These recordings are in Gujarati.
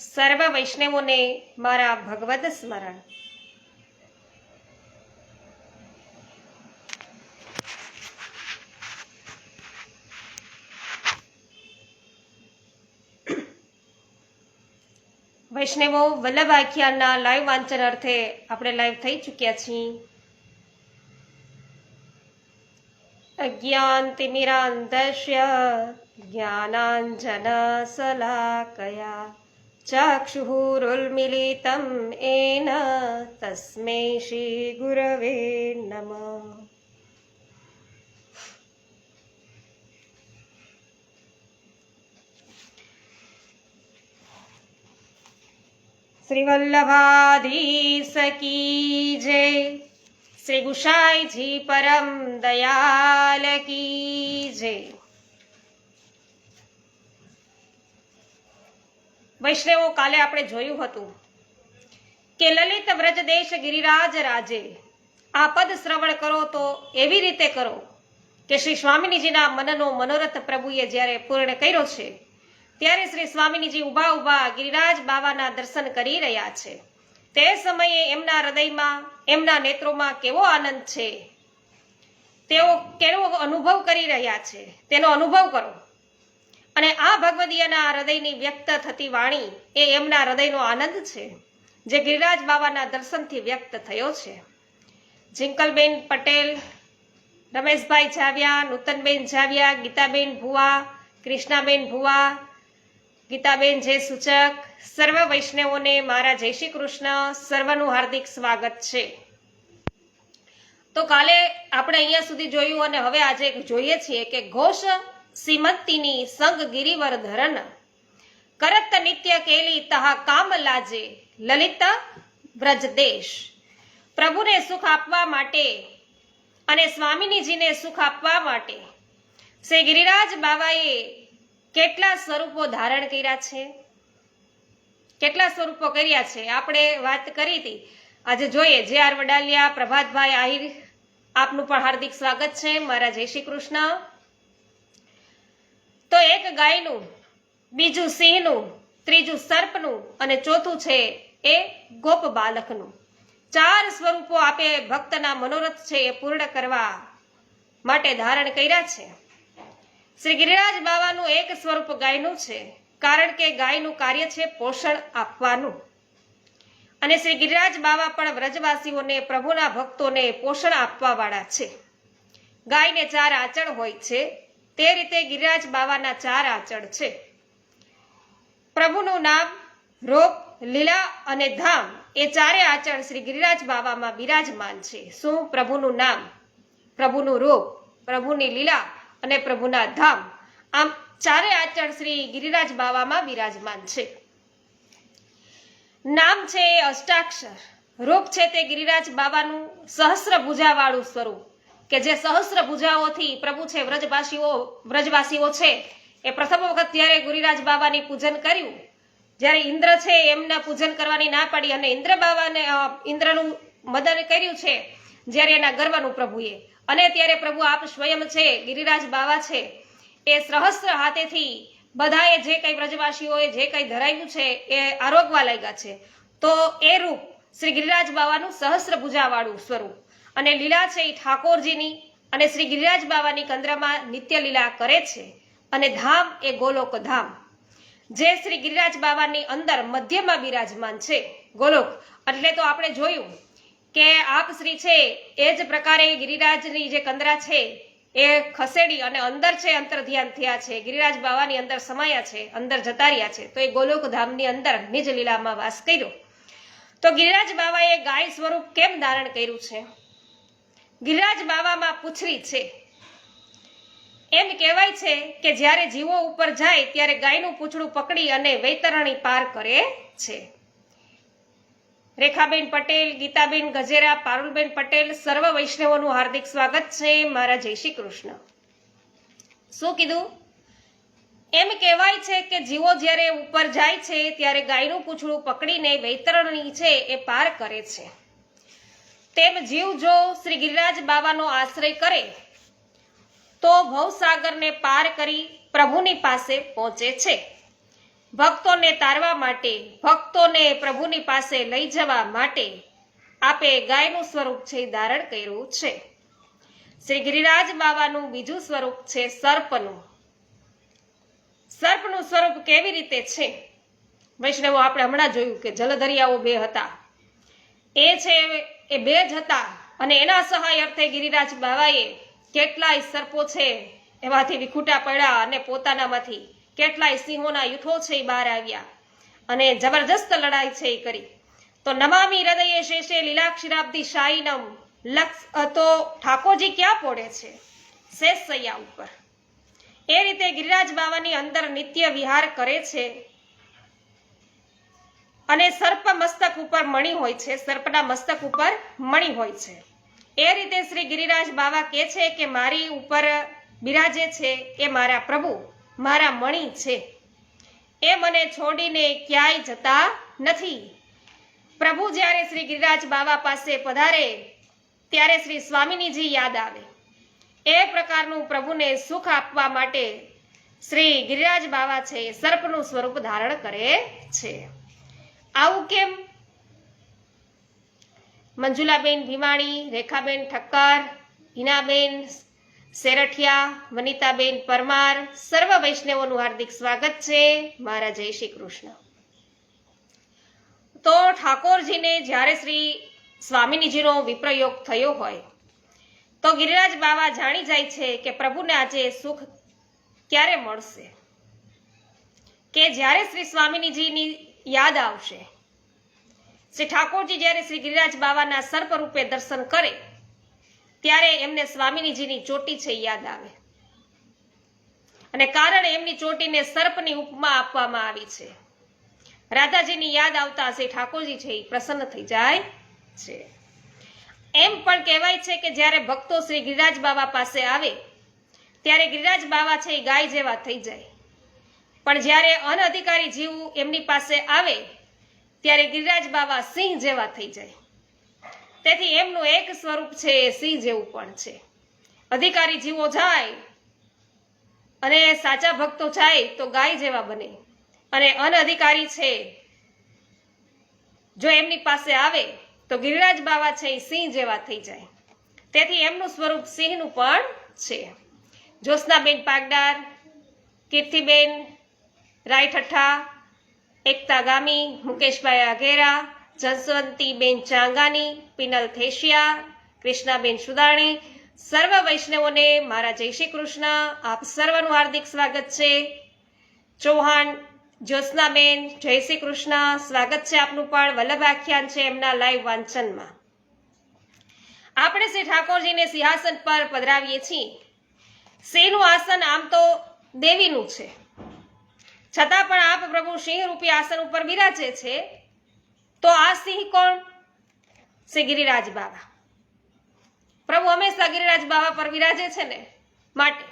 સર્વ વૈષ્ણવોને મારા ભગવદ સ્મરણ. વૈષ્ણવો વલ્લભ આખ્યાનના લાઈવ વાંચન અર્થે આપણે લાઈવ થઈ ચૂક્યા છીએ. અજ્ઞાન તિમિરાંધસ્ય જ્ઞાનાંજન સલા કયા. તસ્मै શ્રીગુરવે तस्मै શ્રી વલ્લભાધીશ કી જય શ્રી ગુસાઈજી પરમ દયાલ કી જય વૈષ્ણવો કાલે આપણે જોયું હતું કે લલિત વ્રજદેશ ગિરિરાજ રાજે આ પદ શ્રવણ કરો તો એવી રીતે કરો કે શ્રી સ્વામિનીજીના મનનો મનોરથ પ્રભુએ જ્યારે પૂર્ણ કર્યો છે, ત્યારે શ્રી સ્વામિનીજી ઊભા ઊભા ગિરિરાજ બાવાના દર્શન કરી રહ્યા છે. તે સમયે એમના હૃદયમાં, એમના નેત્રોમાં કેવો આનંદ છે? તેઓ કેવો અનુભવ કરી રહ્યા છે? તેનો અનુભવ કરો. અને આ ભગવદીયના હૃદયની વ્યક્ત થતી વાણી એ એમના હૃદયનો આનંદ છે, જે ગિરિરાજ બાબાના દર્શનથી વ્યક્ત થયો છે. જિંકલબેન પટેલ, રમેશભાઈ જાવ્યા, નૂતનબેન જાવ્યા, ગીતાબેન ભુવા, કૃષ્ણાબેન ભુવા, ગીતાબેન જય સૂચક, સર્વ વૈષ્ણવોને મારા જય શ્રી કૃષ્ણ, સર્વનું હાર્દિક સ્વાગત છે. તો કાલે આપણે અહીંયા સુધી જોયું અને હવે આજે જોઈએ છીએ કે ઘોષ સીમંતીની સંગ ગિરિવર ધરણ કરત નિત્ય કેલી તહા કામ લાજે લલિત વ્રજદેશ પ્રભુને સુખ આપવા માટે અને સ્વામિનીજીને સુખ આપવા માટે શ્રી ગિરિરાજ બાબાએ કેટલા સ્વરૂપો ધારણ કર્યા છે? કેટલા સ્વરૂપો કર્યા છે? આપણે વાત કરી હતી. આજે જોઈએ. જે આર વડાલિયા, પ્રભાતભાઈ આહિર, આપનું પણ હાર્દિક સ્વાગત છે. મારા જય શ્રી કૃષ્ણ. તો એક ગાયનું, બીજું સિંહનું, ત્રીજું સર્પનું અને ચોથું છે એ ગોપ બાલકનું. ચાર સ્વરૂપો આપે ભક્તના મનોરથ છે એ પૂર્ણ કરવા માટે ધારણ કર્યા છે. શ્રી ગિરિરાજ બાવાનું એક સ્વરૂપ ગાયનું છે, કારણ કે ગાયનું કાર્ય છે પોષણ આપવાનું. અને શ્રી ગિરિરાજ બાવા પણ વ્રજવાસીઓને, પ્રભુના ભક્તોને પોષણ આપવા વાળા છે. ગાયને ચાર આચળ હોય છે તે રીતે ગિરિરાજ બાવાના ચાર આચળ છે. પ્રભુનું નામ, રોપ, લીલા અને ધામ એ ચારે આચળ શ્રી ગિરિરાજ બાવામાં બિરાજમાન છે. શું? પ્રભુનું નામ, પ્રભુનું રૂપ, પ્રભુની લીલા અને પ્રભુના ધામ આમ ચારે આચળ શ્રી ગિરિરાજ બાવામાં બિરાજમાન છે. નામ છે અષ્ટાક્ષર. રૂપ છે તે ગિરિરાજ બાબાનું સહસ્ર ભુજાવાળું સ્વરૂપ. કે જે સહસ્ર ભુજાઓથી પ્રભુ છે, વ્રજવાસીઓ વ્રજવાસીઓ છે, એ પ્રથમ વખત જ્યારે ગિરિરાજ બાબાની પૂજન કર્યું. જ્યારે ઇન્દ્ર છે, એમના પૂજન કરવાની ના પાડી અને ઇન્દ્ર બાબાને ઇન્દ્રનું મદન કર્યું છે, જ્યારે એના ગર્વનું પ્રભુએ. અને ત્યારે પ્રભુ આપ સ્વયં છે, ગિરિરાજ બાવા છે, એ સહસ્ર હાથેથી બધાએ જે કંઈ વ્રજવાસીઓએ જે કંઈ ધરાવ્યું છે, એ આરોગવા લાગ્યા છે. તો એ રૂપ શ્રી ગિરિરાજ બાવાનું સહસ્ર પૂજાવાળું સ્વરૂપ. અને લીલા છે એ ઠાકોરજીની અને શ્રી ગિરિરાજ બાબાની કંદ્રામાં નિત્ય લીલા કરે છે અને ધામ એ ગોલોક ધામ. જે શ્રી ગિરિરાજ બાબાની અંદર મધ્યમાં બિરાજમાન છે ગોલોક. એટલે તો આપણે જોયું કે આપ શ્રી છે એ જ પ્રકારે ગિરિરાજની જે કંદરા છે એ ખસેડી અને અંદર છે અંતર ધ્યાન થયા છે. ગિરિરાજ બાવાની અંદર સમાયા છે, અંદર જતા રહ્યા છે. તો એ ગોલોક ધામની અંદર નિજ લીલામાં વાસ કર્યો. તો ગિરિરાજ બાબાએ ગાય સ્વરૂપ કેમ ધારણ કર્યું છે? ગિરિરાજ બાવામાં પૂછરી છે. એમ કહેવાય છે કે જ્યારે જીવો ઉપર જાય ત્યારે ગાયનું પૂંછડું પકડી અને વૈતરણી પાર કરે છે. રેખાબેન પટેલ, ગીતાબેન ગજેરા, પારુલબેન પટેલ, સર્વ વૈષ્ણવોનું હાર્દિક સ્વાગત છે મારા જય શ્રી કૃષ્ણ. શું કીધું? એમ કહેવાય છે કે જીવો જ્યારે ઉપર જાય છે ત્યારે ગાયનું પૂંછડું પકડીને વૈતરણી છે એ પાર કરે છે. તેમ જીવ જો શ્રી ગિરિરાજ બાબાનો આશ્રય કરે, તો ભવસાગરને પાર કરી પ્રભુની પાસે પહોંચે છે. ભક્તોને તારવા માટે, ભક્તોને પ્રભુની પાસે લઈ જવા માટે આપે ગાયનું સ્વરૂપ છે ધારણ કર્યું છે. શ્રી ગિરિરાજ બાબાનું બીજું સ્વરૂપ છે સર્પનું. સર્પનું સ્વરૂપ કેવી રીતે છે? વૈષ્ણવો, આપણે હમણાં જોયું કે જલદરિયાઓ બે હતા. એ છે એ બે જ હતા અને એના સહાય અર્થે ગિરિરાજ બાવાએ કેટલાય સર્પો છે એમાંથી વિખૂટા પડ્યા અને પોતાનામાંથી કેટલાય સિંહોના યુથો છે એ બહાર આવ્યા અને જબરજસ્ત લડાઈ છે એ કરી. તો નમામી હૃદયે શેષે લીલાક્ષીરાબ્દી શાહીનમ લક્ષ તો ઠાકોરજી ક્યાં પોડે છે? શેષ સૈયા ઉપર. એ રીતે ગિરિરાજ બાવાની અંદર નિત્ય વિહાર કરે છે અને સર્પ મસ્તક ઉપર મણી હોય છે, સર્પના મસ્તક ઉપર મણી હોય છે. એ રીતે શ્રી ગિરિરાજ બાવા કહે છે કે મારી ઉપર બિરાજે છે એ મારા પ્રભુ, મારા મણી છે. એ મને છોડીને ક્યાંય જતા નથી. પ્રભુ જ્યારે શ્રી ગિરિરાજ બાવા પાસે પધારે, ત્યારે શ્રી સ્વામિનીજી યાદ આવે. એ પ્રકારનું પ્રભુને સુખ આપવા માટે શ્રી ગિરિરાજ બાવા છે સર્પનું સ્વરૂપ ધારણ કરે છે. આવું કેમ? મંજુલાબેન ભીમાણી, રેખાબેન ઠક્કર, હિનાબેન સેરઠિયા, વનિતાબેન પરમાર, સર્વ વૈષ્ણવોનું હાર્દિક સ્વાગત છે. મારા જય શ્રી કૃષ્ણ. તો ઠાકોરજીને જ્યારે શ્રી સ્વામિનીજીનો વિપ્રયોગ થયો હોય, તો ગિરિરાજ બાવા જાણી જાય છે કે પ્રભુને આજે સુખ ક્યારે મળશે? કે જ્યારે શ્રી સ્વામિનીજીની યાદ આવશે. શ્રી ઠાકોરજી જ્યારે શ્રી ગિરિરાજ બાવાના સર્પ રૂપે દર્શન કરે, ત્યારે એમને સ્વામીજીની ચોટી છે યાદ આવે. અને કારણ એમની ચોટીને સર્પની ઉપમા આપવામાં આવી છે. રાધાજીની યાદ આવતા શ્રી ઠાકોરજી છે એ પ્રસન્ન થઈ જાય છે. એમ પણ કહેવાય છે કે જ્યારે ભક્તો શ્રી ગિરિરાજ બાવા પાસે આવે, ત્યારે ગિરિરાજ બાવા છે એ ગાય જેવા થઈ જાય. પણ જ્યારે અનઅધિકારી જીવ એમની પાસે આવે, ત્યારે ગિરિરાજ બાબા સિંહ જેવા થઈ જાય. તેથી એમનું એક સ્વરૂપ છે એ સિંહ જેવું પણ છે. અધિકારી જીવો જાય અને સાચા ભક્તો જાય તો ગાય જેવા બને. અને અનઅધિકારી છે, જો એમની પાસે આવે, તો ગિરિરાજ બાવા છે એ સિંહ જેવા થઈ જાય. તેથી એમનું સ્વરૂપ સિંહનું પણ છે. જ્યોત્સનાબેન પાગડાર, કીર્તિબેન રાયઠઠ્ઠા એકતા ગામી, મુકેશભાઈ આઘેરા જસવંતીબેન ચાંગાની, પિનલ થેશિયા, કૃષ્ણાબેન સુદાણી, સર્વ વૈષ્ણવોને મારા જય શ્રી કૃષ્ણ. આપ સર્વનું હાર્દિક સ્વાગત છે. ચૌહાણ, જ્યોત્સનાબેન, જય શ્રી કૃષ્ણ. સ્વાગત છે આપનું પણ. વલ્લભ આખ્યાન છે એમના લાઈવ વાંચનમાં. આપણે શ્રી ઠાકોરજીને સિંહાસન પર પધરાવીએ છીએ. સિંહનું આસન આમ તો દેવીનું છે. છતાં પણ આપ પ્રભુ સિંહ રૂપી આસન ઉપર બિરાજે છે, તો આ સિંહ કોણ? શ્રી ગિરિરાજ બાબા પ્રભુ હંમેશા ગિરિરાજ બાબા પર બિરાજે છે ને? માટે.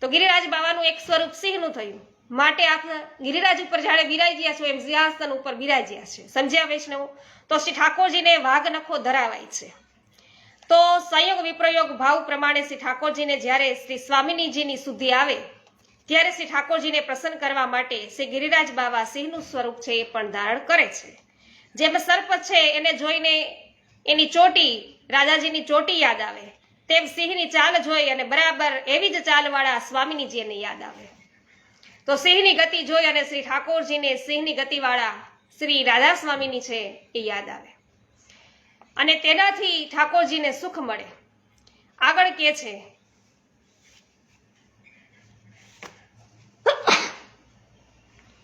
તો ગિરિરાજ બાબાનું એક સ્વરૂપ સિંહનું થયું. માટે આપ ગિરિરાજ ઉપર જાણે બિરાજ્યા છો, એમ સિંહાસન ઉપર બિરાજ્યા છે. સમજ્યા વૈષ્ણવ, તો શ્રી ઠાકોરજીને વાઘ નખો ધરાવાય છે. તો સંયોગ વિપ્રયોગ ભાવ પ્રમાણે શ્રી ઠાકોરજીને જ્યારે શ્રી સ્વામિનીજીની સુધી આવે ત્યારે શ્રી ઠાકોરજીને પ્રસન્ન કરવા માટે શ્રી ગિરિરાજ બાવા સિંહનું સ્વરૂપ છે એ પણ ધારણ કરે છે. જેમ સર્પ છે એને જોઈને એની ચોટી, રાજાજીની ચોટી યાદ આવે, તેમ સિંહની ચાલ જોઈ અને બરાબર એવી જ ચાલવાળા સ્વામિનીજીને યાદ આવે. તો સિંહની ગતિ જોઈ અને શ્રી ઠાકોરજીને સિંહની ગતિવાળા શ્રી રાધા સ્વામીની છે એ યાદ આવે. અને તેનાથી ઠાકોરજીને સુખ મળે. આગળ કે છે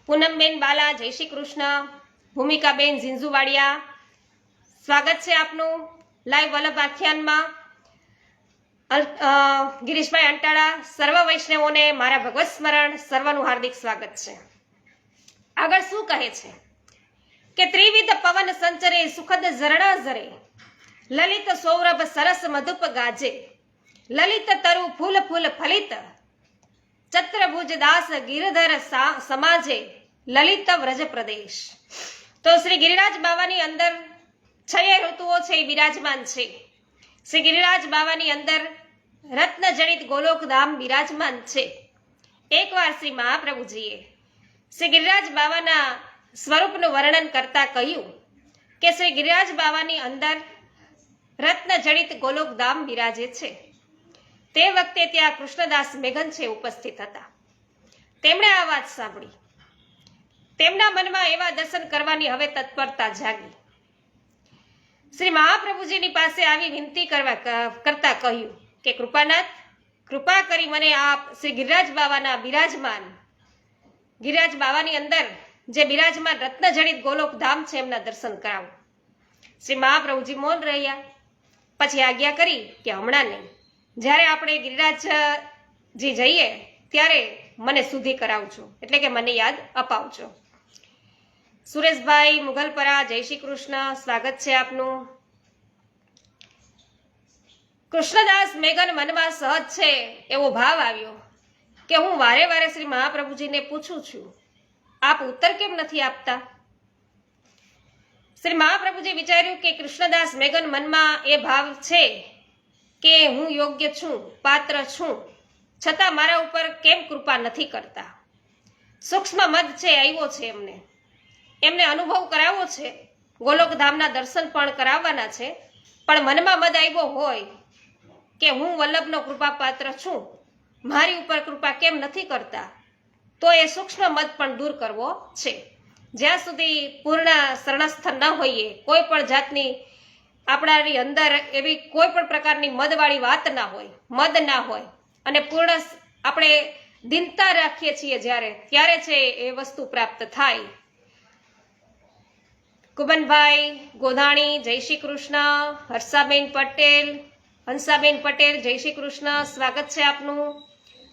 પૂનમબેન બાલા, જય શ્રી કૃષ્ણ ભૂમિકાબેન ઝીંઝુવાડિયા. સ્વાગત છે આપનું લાઈવ વલ્લભ આખ્યાનમાં ગિરીશભાઈ અંટાળા, સર્વ વૈષ્ણવોને મારા ભગવત સ્મરણ, સર્વનું હાર્દિક સ્વાગત છે. આગળ શું કહે છે? કે ત્રિવિધ પવન સંચરે, સુખદ ઝરણા ઝરે. લલિત સૌરભ સરસ મધુપ ગાજે. લલિત તરુ ફૂલ ફૂલ ફલિત. ચત્રભુજ દાસ ગિરધર સમાજે. લલિત વ્રજ પ્રદેશ તો શ્રી ગિરિરાજ બાવાની અંદર છય ઋતુઓ છે એ બિરાજમાન છે. શ્રી ગિરિરાજ બાવાની અંદર રત્ન ગોલોકધામ ગોલોક ધામ બિરાજમાન છે. એકવાર શ્રી મહાપ્રભુજીએ શ્રી ગિરિરાજ બાવાના સ્વરૂપનું વર્ણન કરતા કહ્યું કે શ્રી ગિરિરાજ બાવાની અંદર રત્ન જડિત ગોલોકધામ બિરાજે છે. તે વખતે ત્યાં કૃષ્ણદાસ મેઘન છે ઉપસ્થિત હતા. તેમણે આ વાત સાંભળી. તેમના મનમાં એવા દર્શન કરવાની હવે તત્પરતા જાગી. શ્રી મહાપ્રભુજીની પાસે આવી વિનંતી કરવા કરતા કહ્યું કે, કૃપાનાથ, કૃપા કરી મને આપ શ્રી ગિરિરાજ બાવાના બિરાજમાન, ગિરિરાજ બાવાની અંદર જે બિરાજમાન રત્નજડિત ગોલોક ધામ છે એમના દર્શન કરાવો. શ્રી મહાપ્રભુજી મૌન રહ્યા. પછી આજ્ઞા કરી કે, હમણાં નહીં. જ્યારે આપણે ગિરિરાજજી જઈએ, ત્યારે મને સુધી કરાવજો. એટલે કે મને યાદ અપાવજો. સુરેશભાઈ મુઘલપરા, જય શ્રી કૃષ્ણ. સ્વાગત છે આપનું. કૃષ્ણદાસ મેઘન મનમાં સહજ છે એવો ભાવ આવ્યો કે હું વારે વારે શ્રી મહાપ્રભુજીને પૂછું છું, આપ ઉત્તર કેમ નથી આપતા? શ્રી મહાપ્રભુજી વિચાર્યું કે કૃષ્ણદાસ મેઘન મનમાં એ ભાવ છે કે હું યોગ્ય છું, પાત્ર છું, છતાં મારા ઉપર કેમ કૃપા નથી કરતા? સૂક્ષ્મ મદ છે, આવ્યો છે એમને. એમને અનુભવ કરાવવો છે. ગોલોકધામના દર્શન પણ કરાવવાના છે. પણ મનમાં મદ આવ્યો હોય કે હું વલ્લભનો કૃપા પાત્ર છું, મારી ઉપર કૃપા કેમ નથી કરતા? તો એ સૂક્ષ્મ મત પણ દૂર કરવો છે. જ્યાં સુધી પૂર્ણ શરણસ્થ ન હોઈએ, કોઈ પણ જાતની આપણાની અંદર એવી કોઈ પણ પ્રકારની મદવાળી વાત ના હોય, મદ ના હોય. અને પૂર્ણ આપણે દિનતા રાખીએ છીએ જ્યારે, ત્યારે છે એ વસ્તુ પ્રાપ્ત થાય. કુબનભાઈ ગોધાણી, જય શ્રી કૃષ્ણ, હર્ષાબેન પટેલ, હંસાબેન પટેલ, જય શ્રી કૃષ્ણ, સ્વાગત છે આપનું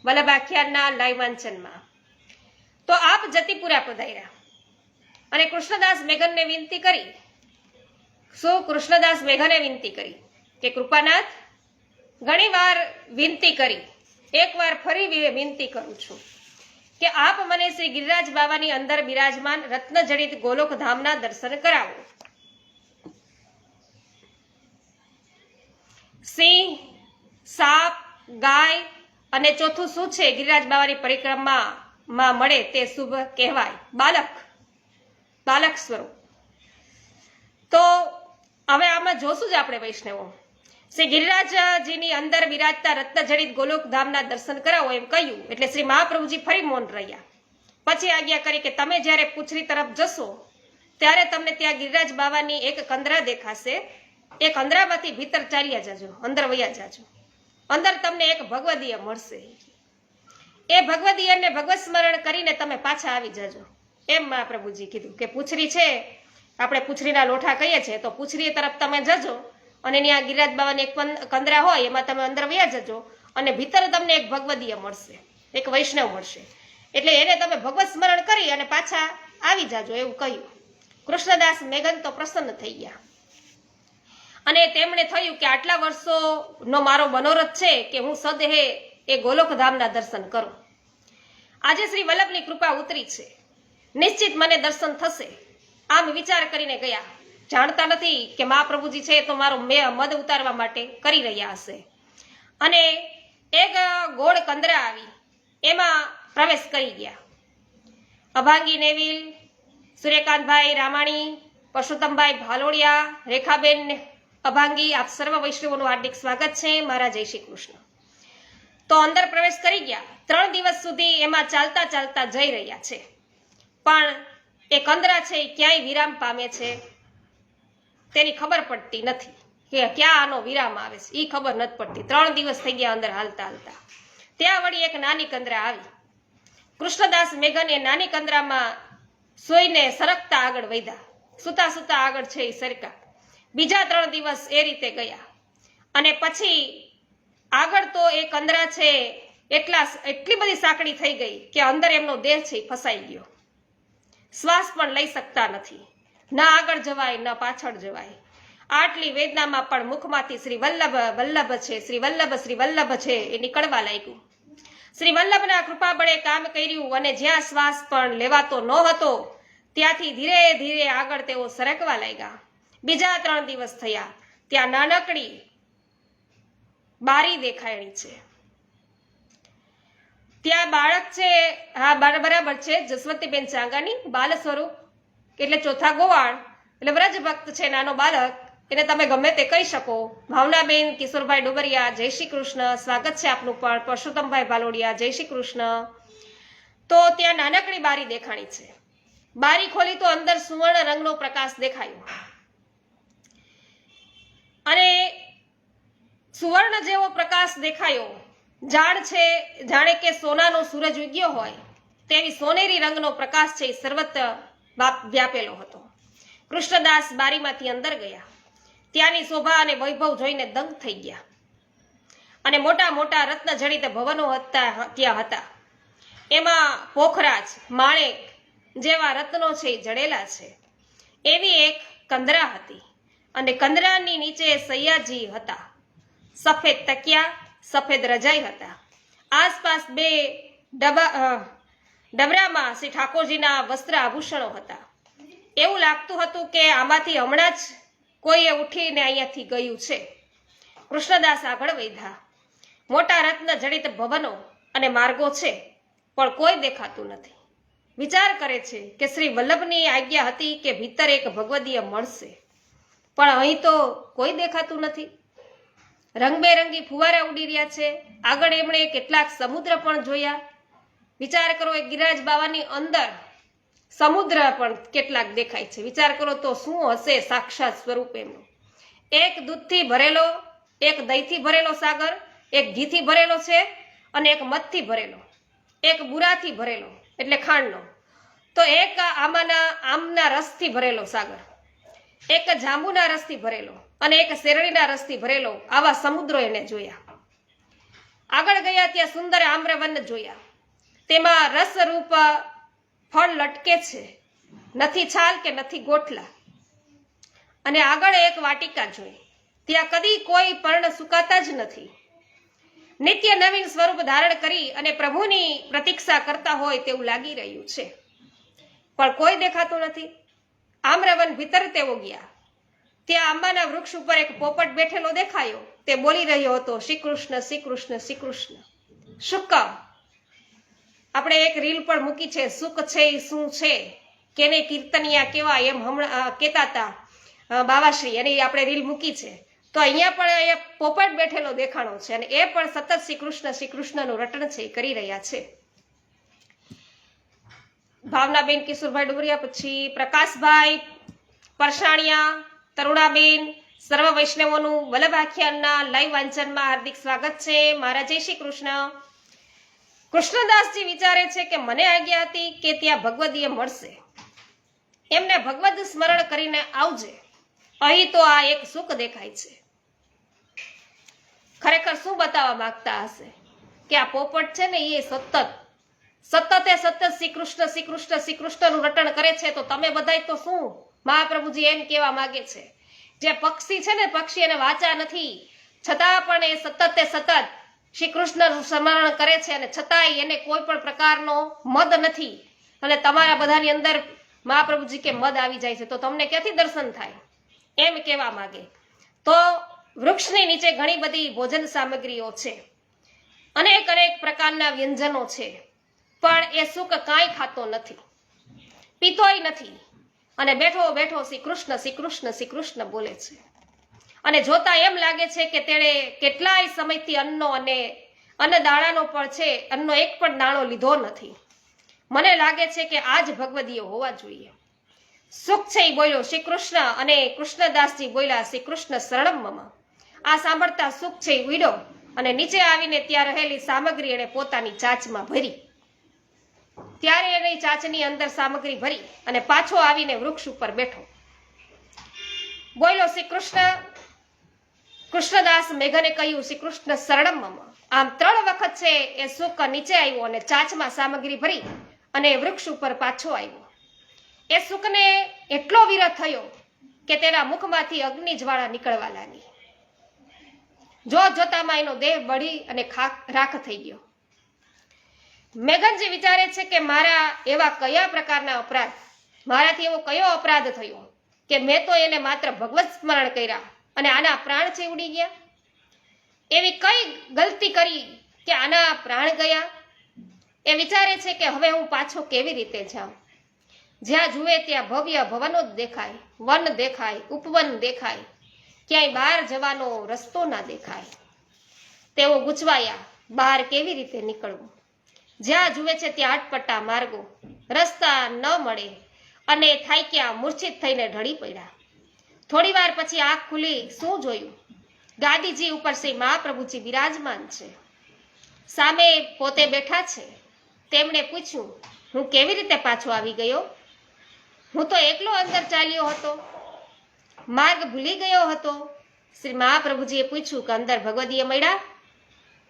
વલ્લભ આખ્યાનના લાઈવ વાંચનમાં. તો આપ જતીપુરા પધાર્યા. અને કૃષ્ણદાસ મેઘનને વિનંતી કરી. શું કૃષ્ણદાસ મેઘને વિનંતી કરી? કે કૃપાનાથ, ઘણીવાર વિનંતી કરી. એકવાર ફરી વિનંતી કરું છું. કે આપ મને શ્રી ગિરિરાજ બાવાની અંદર બિરાજમાન રત્નજડિત ગોલોક ધામના દર્શન કરાવો. સિંહ, સાપ, ગાય અને ચોથું શું છે ગિરિરાજ બાવાની પરિક્રમામાં મળે તે શુભ કહેવાય. બાલક. બાલક સ્વરૂપ. તો હવે આમાં જોશું જ આપણે વૈષ્ણવો. શ્રી ગિરિરાજજીની અંદર બિરાજતા રત્નજડિત ગોલોકધામના દર્શન કરાવો એમ કહ્યું. એટલે શ્રી મહાપ્રભુજી ફરી મૌન રહ્યા. પછી આજ્ઞા કરી કે તમે જ્યારે પૂછરી તરફ જશો, ત્યારે તમને ત્યાં ગિરિરાજ બાવાની એક કંદરા દેખાશે. એ કંદરામાંથી ભીતર ચાલ્યા જાજો, અંદર વયા જાજો. અંદર તમને એક ભગવદીય મળશે. એ ભગવદીયને ભગવત સ્મરણ કરીને તમે પાછા આવી જાજો. એમ મહાપ્રભુજી કીધું કે પૂછરી છે, આપણે પૂછરીના લોઠા કહીએ છીએ, તો પૂછરી તરફ તમે જજો. અને ત્યાં ગિરિરાજ બાવાની એક કંદરા હોય, એમાં તમે અંદર વ્યા જજો અને ભીતર તમને એક ભગવદીય મળશે, એક વૈષ્ણવ મળશે. એટલે એને તમે ભગવત સ્મરણ કરી અને પાછા આવી જાજો એવું કહ્યું. કૃષ્ણદાસ મેઘન તો પ્રસન્ન થઈ ગયા. અને તેમણે થયું કે આટલા વર્ષોનો મારો મનોરથ છે કે હું સદેહે એ ગોલોકધામના દર્શન કરું. આજે શ્રી વલ્લભની કૃપા ઉતરી છે. નિશ્ચિત મને દર્શન થશે. આમ વિચાર કરીને ગયા. જાણતા નથી કે મહાપ્રભુજી છે તો મારો મદ ઉતારવા માટે કરી રહ્યા હશે. અને એક ગોળ કંદરા આવી, એમાં પ્રવેશ કરી ગયા. અભાંગી નેવિલ, સૂર્યકાંતભાઈ રામાણી, પરસોત્તમભાઈ ભાલોડિયા, રેખાબેન, અભાંગી, આપ સર્વ વૈષ્ણવોનું હાર્દિક સ્વાગત છે, મારા જય શ્રી કૃષ્ણ. તો અંદર પ્રવેશ કરી ગયા. ત્રણ દિવસ સુધી એમાં ચાલતા ચાલતા જઈ રહ્યા છે. પણ એ કંદરા છે ક્યાંય વિરામ પામે છે? તેની ખબર પડતી નથી. કે ક્યાં આનો વિરામ આવે છે. એ ખબર નથી પડતી. ત્રણ દિવસ થઈ ગયા અંદર હાલતા હાલતા. ત્યાં વળી એક નાની કંદરા આવી. કૃષ્ણદાસ મેઘન એ નાની કંદરામાં સોઈને સરકતા આગળ વધ્યા. સુતા સુતા આગળ છે એ સરકા. બીજા ત્રણ દિવસ એ રીતે ગયા. અને પછી આગળ તો એ કંદરા છે એટલા એટલી બધી સાંકડી થઈ ગઈ કે અંદર એમનો દેહ છે ફસાઈ ગયો. શ્વાસ પણ લઈ શકતા નથી. ના આગળ જવાય, ન પાછળ જવાય. આટલી વેદનામાં પણ મુખમાંથી શ્રી વલ્લભ વલ્લભ છે, શ્રી વલ્લભ શ્રી વલ્લભ છે એ નીકળવા લાગ્યું. શ્રી વલ્લભના કૃપા બળે કામ કર્યું અને જ્યાં શ્વાસ પણ લેવાતો ન હતો ત્યાંથી ધીરે ધીરે આગળ તેઓ સરકવા લાગ્યા. બીજા ત્રણ દિવસ થયા. ત્યાં નાનકડી બારી દેખાયણી છે. ત્યાં બાળક છે, હા બરાબર છે, જસવંતીબેન ચાંગાની બાલ સ્વરૂપ એટલે ચોથા ગોવાળ, એટલે વ્રજ ભક્ત છે નાનો બાળક, એને તમે ગમે તે કહી શકો. ભાવનાબેન, કિશોરભાઈ ડુબરિયા, જય શ્રી કૃષ્ણ. સ્વાગત છે આપનું પણ પરશુતમભાઈ ભાલોડિયા જય શ્રી કૃષ્ણ. તો ત્યાં નાનકડી બારી દેખાણી છે. બારી ખોલી તો અંદર સુવર્ણ રંગનો પ્રકાશ દેખાયો. અને સુવર્ણ જેવો પ્રકાશ દેખાયો. ઝાડ છે, જાણે કે સોનાનો સૂરજ ઉગ્યો હોય, તેવી સોનેરી રંગનો પ્રકાશ છે સર્વત્ર. વ્યાપેલો હતો. કૃષ્ણદાસ બારીમાંથી અંદર ગયા. ત્યાંની શોભા અને વૈભવ જોઈને દંગ થઈ ગયા. અને મોટા મોટા રત્ન જડિત ભવનો હતા, ત્યાં હતા. એમાં પોખરાજ, માણેક જેવા રત્નો છે જડેલા છે. એવી એક કંદરા હતી અને કંદરાની નીચે સૈયાજી હતા. સફેદ તકિયા, સફેદ રજાઈ હતા. આસપાસ બે ડબા ડબરામાં શ્રી ઠાકોરજીના વસ્ત્ર આભૂષણો હતા. એવું લાગતું હતું કે આમાંથી હમણાં જ કોઈએ ઉઠીને અહીંયાથી ગયું છે. કૃષ્ણદાસ આગળ વૈધા મોટા રત્ન જડિત ભવનો અને માર્ગો છે, પણ કોઈ દેખાતું નથી. વિચાર કરે છે કે શ્રી વલ્લભની આજ્ઞા હતી કે ભીતર એક ભગવદીય મળશે. પણ અહીં તો કોઈ દેખાતું નથી. રંગબેરંગી ફુવારા ઉડી રહ્યા છે. આગળ એમણે કેટલાક સમુદ્ર પણ જોયા. વિચાર કરો એ ગિરાજ બાવાની અંદર સમુદ્ર પણ કેટલાક દેખાય છે. વિચાર કરો તો શું હશે સાક્ષાત સ્વરૂપ એમનું? એક દૂધથી ભરેલો, એક દહીંથી ભરેલો સાગર, એક ઘીથી ભરેલો છે અને એક મધથી ભરેલો, એક બુરાથી ભરેલો, એટલે ખાંડનો. તો એક આમાંના આમના રસથી ભરેલો સાગર, એક જાંબુના રસથી ભરેલો અને એક શેરડીના રસથી ભરેલો આવા સમુદ્રો એને જોયા. આગળ ગયા ત્યાં સુંદર આમ્રવન જોયા. તેમાં રસરૂપ ફળ લટકે છે. નથી છાલ કે નથી ગોઠલા અને આગળ એક વાટિકા જોઈ. ત્યાં કદી કોઈ પર્ણ સુકાતા જ નથી. નિત્ય નવીન સ્વરૂપ ધારણ કરી અને પ્રભુની પ્રતીક્ષા કરતા હોય તેવું લાગી રહ્યું છે. પણ કોઈ દેખાતું નથી. આમ્રવન ભીતર તેઓ ગયા. ત્યાં આંબાના વૃક્ષ ઉપર એક પોપટ બેઠેલો દેખાયો. તે બોલી રહ્યો હતો શ્રી કૃષ્ણ શ્રી કૃષ્ણ શ્રી કૃષ્ણ શું કામ? આપણે એક રીલ પર મૂકી છે, સુખ છે એ શું છે? કેને કીર્તનિયા કેવા? એમ હમણાં કહેતા હતા બાવાશ્રી. એની આપણે રીલ મૂકી છે. તો અહીંયા પણ અહીંયા પોપટ બેઠેલો દેખાણો છે અને એ પણ સતત શ્રી કૃષ્ણ, શ્રી કૃષ્ણનું રટણ છે, એ કરી રહ્યા છે. ભાવનાબેન, કિશોરભાઈ ડુબરિયા પછી પ્રકાશભાઈ પરસાણિયા, તરુણાબેન, સર્વ વૈષ્ણવોનું વલ્લભ આખ્યાનના લાઈવ વાંચનમાં હાર્દિક સ્વાગત છે. મારા જય શ્રી કૃષ્ણ. કૃષ્ણદાસજી વિચારે છે કે મને આજ્ઞા હતી કે ત્યાં ભગવદીએ મળશે. એમને ભગવદ સ્મરણ કરીને આવજે. અહીં તો આ એક સુખ દેખાય છે. ખરેખર શું બતાવવા માંગતા હશે? કે આ પોપટ છે ને એ સતત, સતતે સતત શ્રી કૃષ્ણ શ્રી કૃષ્ણ શ્રી કૃષ્ણનું રટણ કરે છે તો તમે બધાય તો શું મહાપ્રભુજી એમ કહેવા માંગે છે? જે પક્ષી છે ને પક્ષી એને વાચા નથી. છતાં પણ એ સતતે સતત શ્રી કૃષ્ણનું સ્મરણ કરે છે અને છતાંય એને કોઈ પણ પ્રકારનો મદ નથી. અને તમારા બધાની અંદર મહાપ્રભુજી કે મદ આવી જાય છે. તો તમને ક્યાંથી દર્શન થાય? એમ કહેવા માંગે. તો વૃક્ષની નીચે ઘણી બધી ભોજન સામગ્રીઓ છે. અનેક અનેક પ્રકારના વ્યંજનો છે. પણ એ સુખ કાંઈ ખાતો નથી. પીતોય નથી. અને બેઠો બેઠો શ્રી કૃષ્ણ શ્રી કૃષ્ણ શ્રી કૃષ્ણ બોલે છે. અને જોતા એમ લાગે છે કે તેણે કેટલાય સમયથી અન્નનો અને અન્ન દાણાનો પણ છે, અન્નનો એક પણ દાણો લીધો નથી. મને લાગે છે કે આજ ભગવદીય હોવા જોઈએ. સુખ છે એ બોલ્યો શ્રી કૃષ્ણ અને કૃષ્ણદાસજી બોલ્યા શ્રી કૃષ્ણ શરણમમાં આ સાંભળતા સુખ છે એ ઉડ્યો અને નીચે આવીને ત્યાં રહેલી સામગ્રી એણે પોતાની ચાચમાં ભરી. ત્યારે એની ચાચની અંદર સામગ્રી ભરી અને પાછો આવીને વૃક્ષ ઉપર બેઠો. બોલ્યો શ્રી કૃષ્ણ કૃષ્ણદાસ મેઘને કહ્યું શ્રી કૃષ્ણ શરણમ આમ ત્રણ વખત છે એ સુખ નીચે આવ્યો અને ચાચમાં સામગ્રી ભરી અને વૃક્ષ ઉપર પાછો આવ્યો. એ સુખને એટલો વિરહ થયો કે તેના મુખમાંથી અગ્નિ જ્વાળા નીકળવા લાગી. જોત જોતામાં એનો દેહ બળી અને રાખ થઈ ગયો. મેઘનજી વિચારે છે કે મારા એવા કયા પ્રકારના અપરાધ, મારાથી એવો કયો અપરાધ થયો કે મેં તો એને માત્ર ભગવત સ્મરણ કર્યા. અને આના પ્રાણ છે ઉડી ગયા, એવી કઈ ગલતી કરી કે આના પ્રાણ ગયા? એ વિચારે છે કે હવે હું પાછો કેવી રીતે જાઉં? જ્યાં જુએ ત્યાં ભવ્ય ભવનો જ દેખાય, વન દેખાય, ઉપવન દેખાય, ક્યાંય બહાર જવાનો રસ્તો ના દેખાય. તેઓ ગૂંચવાયા, બહાર કેવી રીતે નીકળવું? જ્યાં જુએ છે ત્યાં અટપટા માર્ગો, રસ્તા ન મળે, અને થાક્યા મૂર્છિત થઈને ઢળી પડ્યા. થોડી વાર પછી આંખ ખુલી, શું જોયું? ગાદીજી ઉપર શ્રી મહાપ્રભુજી બિરાજમાન છે. સામે પોતે બેઠા છે. તેમણે પૂછ્યું, હું કેવી રીતે પાછો આવી ગયો? હું તો એકલો અંદર ચાલ્યો હતો. માર્ગ ભૂલી ગયો હતો. શ્રી મહાપ્રભુજીએ પૂછ્યું, કે અંદર ભગવદીએ મળ્યા?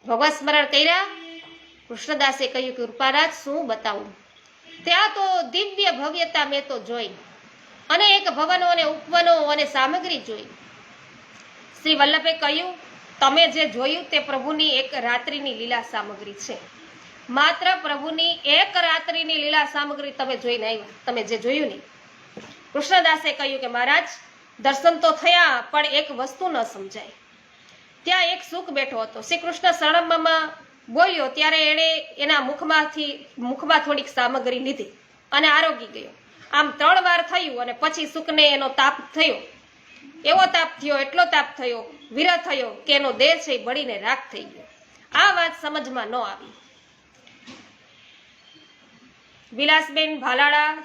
ભગવત સ્મરણ કર્યા? કૃષ્ણદાસે કહ્યું કૃપારાજ, શું બતાવું? ત્યાં તો દિવ્ય ભવ્યતા મેં તો જોઈ. અનેક ભવનો અને ઉપવનો અને સામગ્રી જોઈ. શ્રી વલ્લભે કહ્યું, તમે જે જોયું તે પ્રભુની એક રાત્રિની લીલા સામગ્રી છે. માત્ર પ્રભુની એક રાત્રિની લીલા સામગ્રી તમે જોઈને આવ્યા. તમે જે જોયું નહીં. કૃષ્ણદાસે કહ્યું કે, મહારાજ, દર્શન તો થયા, પણ એક વસ્તુ ન સમજાય. ત્યાં એક સુખ બેઠો હતો. શ્રી કૃષ્ણ શરણમમાં બોલ્યો, ત્યારે એણે એના મુખમાંથી, મુખમાં થોડીક સામગ્રી લીધી અને આરોગી ગયો. આમ ત્રણ વાર થયું અને પછી સુખને એનો તાપ થયો. એવો તાપ થયો, એટલો તાપ થયો, વિરહ થયો કે એનો દેહ છે બળીને રાખ થઈ ગયો. આ વાત સમજમાં ન આવી. વિલાસબેન ભાલાળા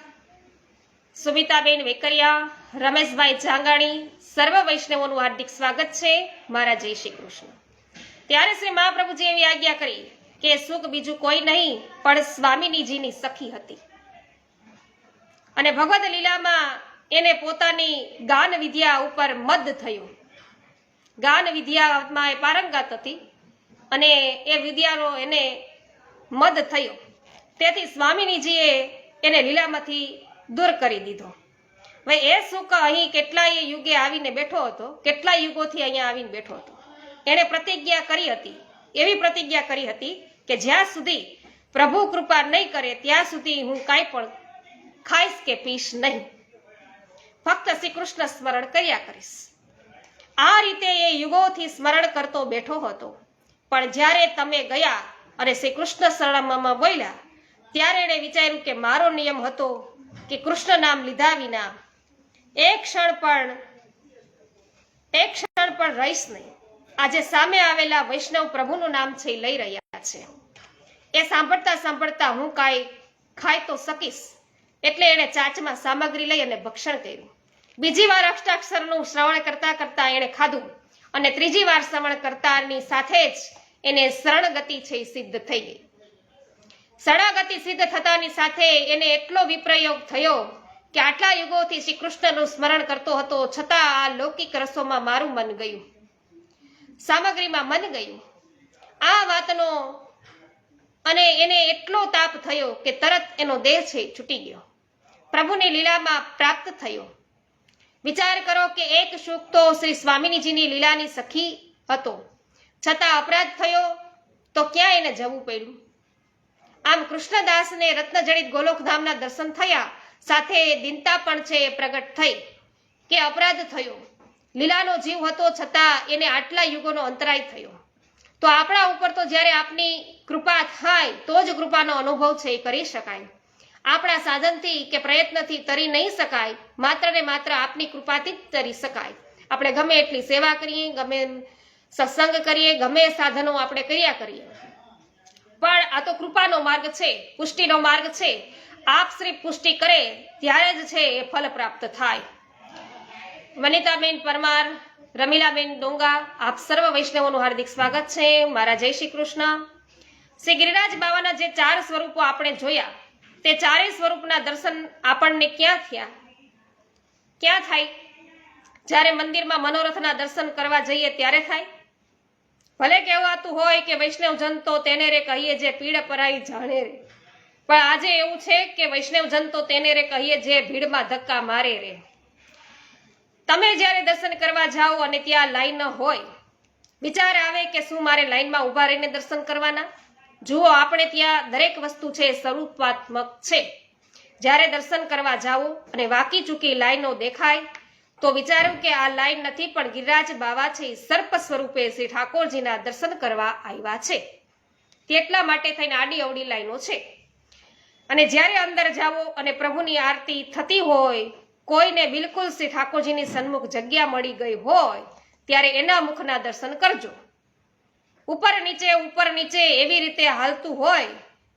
સુમિતાબેન વેકરિયા, રમેશભાઈ જાંગાણી, સર્વ વૈષ્ણવોનું હાર્દિક સ્વાગત છે મારા જય શ્રી કૃષ્ણ. ત્યારે શ્રી મહાપ્રભુજી એવી આજ્ઞા કરી કે સુખ બીજું કોઈ નહીં, પણ સ્વામિનીજીની સખી હતી. અને ભગવદ લીલામાં એને પોતાની ગાન વિદ્યા ઉપર મદ થયું. ગાન વિદ્યામાં એ પારંગત હતી અને એ વિદ્યાનો એને મદ થયો. તેથી સ્વામિનીજીએ એને લીલામાંથી દૂર કરી દીધો. ભાઈ એ સુખ અહીં કેટલાય યુગે આવીને બેઠો હતો, કેટલાય યુગોથી અહીંયા આવીને બેઠો હતો. એણે પ્રતિજ્ઞા કરી હતી, એવી પ્રતિજ્ઞા કરી હતી કે જ્યાં સુધી પ્રભુ કૃપા નહીં કરે, ત્યાં સુધી હું કાંઈ પણ ખાઈશ કે પીશ નહીં. ફક્ત શ્રી કૃષ્ણ સ્મરણ કર્યા કરીશ. આ રીતે એ યુગોથી સ્મરણ કરતો બેઠો હતો. પણ જ્યારે તમે ગયા અને શ્રી કૃષ્ણ શરણમાં બોલ્યા, ત્યારે એણે વિચાર્યું કે મારો નિયમ હતો કે કૃષ્ણ નામ લીધા વિના એક ક્ષણ પણ, એક ક્ષણ પણ રહીશ નહીં. આજે સામે આવેલા વૈષ્ણવ પ્રભુનું નામ છે લઈ રહ્યા છે. એ સાંભળતા સાંભળતા હું કાંઈ ખાઈ તો શકીશ? એટલે એણે ચાચમાં સામગ્રી લઈ અને ભક્ષણ કર્યું. બીજી વાર અષ્ટાક્ષરનું શ્રવણ કરતા કરતા એણે ખાધું અને ત્રીજી વાર શ્રવણ કરતાની સાથે જ એને શરણગતિ છે સિદ્ધ થઈ ગઈ. શરણાગતિ સિદ્ધ થતાની સાથે એને એટલો વિપ્રયોગ થયો કે આટલા યુગોથી શ્રી કૃષ્ણનું સ્મરણ કરતો હતો છતાં આ લૌકિક રસોમાં મારું મન ગયું. સામગ્રીમાં મન ગયું. આ વાતનો અને એને એટલો તાપ થયો કે તરત એનો દેહ છે છૂટી ગયો. પ્રભુની લીલામાં પ્રાપ્ત થયો. વિચાર કરો કે એક સુખ તો શ્રી સ્વામિનીજીની લીલાની સખી હતો. છતાં અપરાધ થયો તો ક્યાં એને જવું પડ્યું? આમ કૃષ્ણદાસને રત્નજડિત ગોલોકધામના દર્શન થયા, સાથે દિનતા પણ છે એ પ્રગટ થઈ કે અપરાધ થયો. લીલાનો જીવ હતો છતાં એને આટલા યુગોનો અંતરાય થયો. તો આપણા ઉપર તો જ્યારે આપની કૃપા થાય તો જ કૃપાનો અનુભવ છે એ કરી શકાય. આપણા સાધનથી કે પ્રયત્નથી તરી નહીં શકાય, માત્ર ને માત્ર આપની કૃપાથી જ તરી શકાય. આપણે ગમે એટલી સેવા કરીએ, ગમે સત્સંગ કરીએ, ગમે સાધનો આપણે કર્યા કરીએ. પણ આ તો કૃપાનો માર્ગ છે, પુષ્ટિનો માર્ગ છે. આપ શ્રી પુષ્ટિ કરે, ત્યારે જ છે એ ફલ પ્રાપ્ત થાય. વનિતાબેન પરમાર, રમીલાબેન ડોંગા, આપ સર્વ વૈષ્ણવોનું હાર્દિક સ્વાગત છે. મારા જય શ્રી કૃષ્ણ. શ્રી ગિરિરાજ બાવાના જે ચાર સ્વરૂપો આપણે જોયા તે ચારેય સ્વરૂપના દર્શન આપણને ક્યાં થયા? ક્યાં થાય? જ્યારે મંદિરમાં મનોરથના દર્શન કરવા જઈએ ત્યારે થાય? ભલે કહેવાતું હોય કે વૈષ્ણવ જન તો તેને રે કહીએ જે પીડ પરાઈ જાણે રે. પણ આજે એવું છે કે વૈષ્ણવજન તો તેને રે કહીએ જે ભીડમાં ધક્કા મારે રે. તમે જ્યારે દર્શન કરવા જાઓ અને ત્યાં લાઈન હોય, વિચાર આવે કે શું મારે લાઈનમાં ઊભા રહીને દર્શન કરવાના? જુઓ, આપણે ત્યાં દરેક વસ્તુ છે, સ્વરૂપાત્મક છે. જ્યારે દર્શન કરવા જાઓ અને વાકી ચૂકી લાઈનો દેખાય, તો વિચાર્યું કે આ લાઈન નથી, પણ ગિરિરાજ બાવા છે સર્પ સ્વરૂપે શ્રી ઠાકોરજીના દર્શન કરવા આવ્યા છે. તેટલા માટે થઈને આડી અવડી લાઈનો છે. અને જ્યારે અંદર જાઓ અને પ્રભુની આરતી થતી હોય, કોઈને બિલકુલ શ્રી ઠાકોરજીની સન્મુખ જગ્યા મળી ગઈ હોય, ત્યારે એના મુખના દર્શન કરજો. ઉપર નીચે ઉપર નીચે એવી રીતે હાલતું હોય,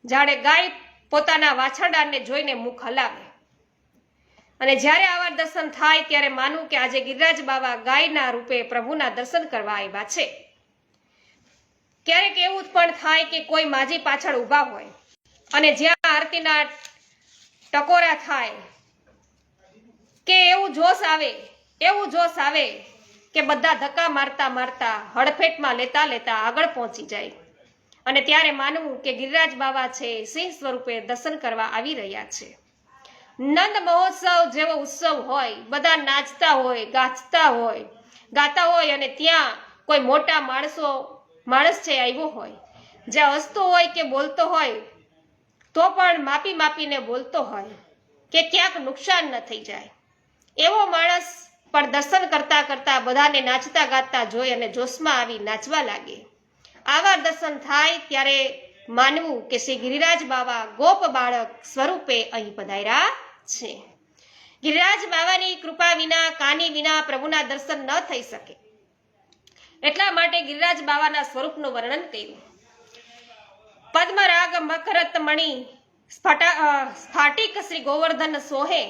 જાણે ગાય પોતાના વાછરડાને જોઈને મુખ હલાવે. અને જ્યારે આવા દર્શન થાય, ત્યારે માનું કે આજે ગિરિરાજ બાબા ગાયના રૂપે પ્રભુના દર્શન કરવા આવ્યા છે. ક્યારેક એવું પણ થાય કે કોઈ માજી પાછળ ઊભા હોય અને જ્યાં આરતીના ટકોરા થાય, કે એવું જોશ આવે, એવું જોશ આવે કે બધા ધક્કા મારતા મારતા હડફેટમાં લેતા લેતા આગળ પહોંચી જાય. અને ત્યારે માનવું કે ગિરિરાજ બાવા છે, સિંહ સ્વરૂપે દર્શન કરવા આવી રહ્યા છે. નંદ મહોત્સવ જેવો ઉત્સવ હોય, બધા નાચતા હોય ગાચતા હોય, ગાતા હોય અને ત્યાં કોઈ મોટા માણસો, માણસ છે આવ્યો હોય. જે હસતો હોય કે બોલતો હોય, તો પણ માપી માપીને બોલતો હોય કે ક્યાંક નુકસાન ન થઈ જાય. એવો માણસ પણ દર્શન કરતા કરતા બધાને નાચતા ગાતા જોઈ અને જોશમાં આવી નાચવા લાગે. આવા દર્શન થાય ત્યારે માનવું કે શ્રી ગિરિરાજ બાવા ગોપ બાળક સ્વરૂપે અહીં પધાર્યા છે. ગિરિરાજ બાવાની કૃપા વિના, કાની વિના પ્રભુના દર્શન ન થઈ શકે. એટલા માટે ગિરિરાજ બાવાના સ્વરૂપનું વર્ણન કર્યું. પદ્મરાગ મકરત મણિ સ્ફટિક શ્રી ગોવર્ધન સોહે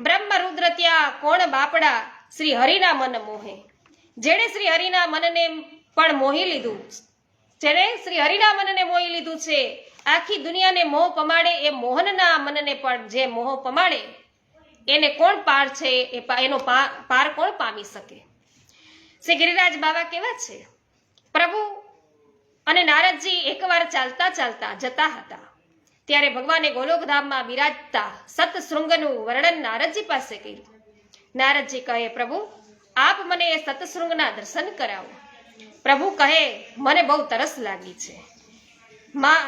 બ્રહ્મ રુદ્ર ત્યાં કોણ બાપડા? શ્રી હરિના મન મોહે. જેણે શ્રી હરિના મનને પણ મોહી લીધું. જેણે શ્રી હરિના મનને મોહી લીધું છે, આખી દુનિયાને મોહ પમાડે એ મોહનના મનને પણ જે મોહ પમાડે, એને કોણ પાર છે, એ એનો પાર કોણ પામી શકે? શ્રી ગિરિરાજ બાબા કેવા છે? પ્રભુ અને નારદજી એકવાર ચાલતા ચાલતા જતા હતા. ત્યારે ભગવાને ગોલોકધામમાં બિરાજતા સતશૃંગનું વર્ણન નારદજી પાસે કર્યું. નારદજી કહે, પ્રભુ, આપ મને એ સતશૃંગના દર્શન કરાવો. પ્રભુ કહે, મને બહુ તરસ લાગી છે.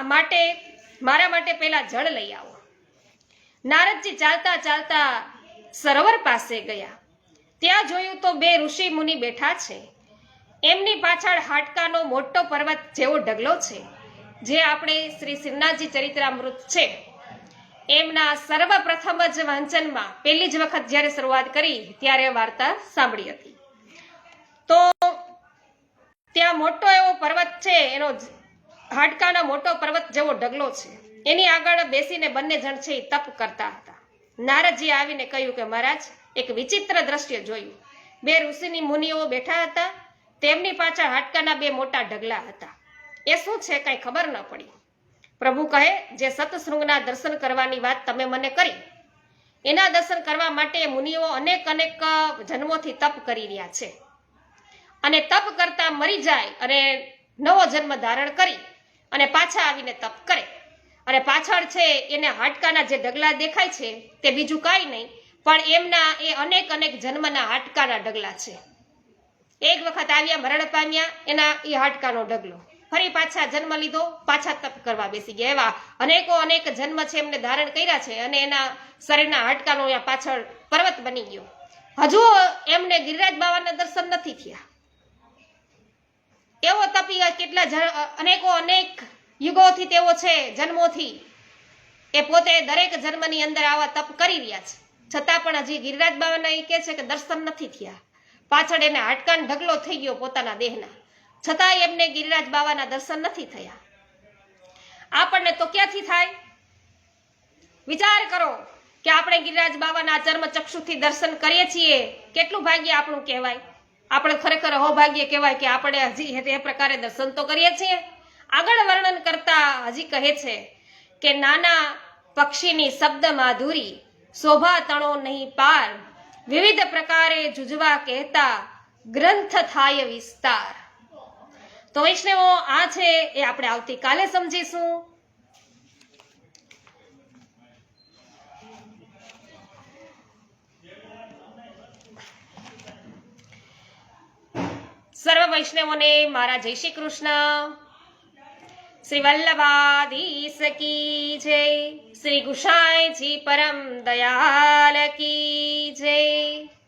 માટે, મારા માટે પહેલા જળ લઈ આવો. નારદજી ચાલતા ચાલતા સરોવર પાસે ગયા. ત્યાં જોયું તો બે ઋષિ મુનિ બેઠા છે. એમની પાછળ હાડકાનો મોટો પર્વત જેવો ઢગલો છે. જે આપણે શ્રી શિવનાથજી ચરિત્રામૃત છે, એમના સર્વપ્રથમ જ વાંચનમાં પહેલી જ વખત જ્યારે શરૂઆત કરી, ત્યારે વાર્તા સાંભળી હતી. તો ત્યાં મોટો એવો પર્વત છે, એનો હાડકાનો મોટો પર્વત જેવો ઢગલો છે. એની આગળ બેસીને બંને જણ છે એ તપ કરતા હતા. નારદજી આવીને કહ્યું કે મહારાજ, એક વિચિત્ર દ્રશ્ય જોયું. બે ઋષિની મુનિઓ બેઠા હતા, તેમની પાછળ હાડકાના બે મોટા ઢગલા હતા. એ શું છે કઈ ખબર ન પડી. પ્રભુ કહે, જે સતશૃંગના દર્શન કરવાની વાત તમે મને કરી. એના દર્શન કરવા માટે મુનિઓ અનેક અનેક જન્મોથી તપ કરી રહ્યા છે. અને તપ કરતા મરી જાય અને નવો જન્મ ધારણ કરી અને પાછા આવીને તપ કરે. અને પાછળ છે એને હાડકાના જે ઢગલા દેખાય છે તે બીજું કાંઈ નહીં, પણ એમના એ અનેક અનેક જન્મના હાડકાના ઢગલા છે. એક વખત આવ્યા મરણ પામ્યા એના એ હાડકાનો ઢગલો ફરી પાછા જન્મ લીધો, પાછા તપ કરવા બેસી ગયા એવા અનેકો અનેક જન્મ છે એમને ધારણ કર્યા છે અને એના શરીરના હાડકાનો પાછળ પર્વત બની ગયો. હજુ એમને ગિરિરાજ બાબાના દર્શન નથી થયા. એવો તપી કેટલા અનેકો અનેક યુગોથી તેઓ છે, જન્મોથી. એ પોતે દરેક જન્મની અંદર આવા તપ કરી રહ્યા છે. છતાં પણ હજી ગિરિરાજ બાબાના એ કહે છે કે દર્શન નથી થયા. પાછળ એને હાટકાન ઢગલો થઈ ગયો પોતાના દેહના. છતાં એમને ગિરિરાજ બાબાના દર્શન નથી થયા. આપણને તો ક્યાંથી થાય? વિચાર કરો કે આપણે ગિરિરાજ બાબાના ચર્મ ચક્ષુથી દર્શન કરીએ છીએ. કેટલું ભાગ્ય આપણું કહેવાય? આપણે ખરેખર અહોભાગ્ય કહેવાય કે આપણે હજી એ પ્રકારે દર્શન તો કરીએ છીએ. આગળ વર્ણન કરતા હજી કહે છે કે નાના પક્ષીની શબ્દ માધુરી શોભા તણો નહીં પાર. વિવિધ પ્રકારે જુજવા કહેતા ગ્રંથ થાય વિસ્તાર. તો વૈષ્ણવો, આ છે એ આપણે આવતીકાલે સમજીશું. સર્વ વૈષ્ણવોને મારા જય શ્રી કૃષ્ણ. શ્રી વલ્લભાધીશ કી જય. શ્રી ગુસાઈજી પરમ દયાલ કી જય.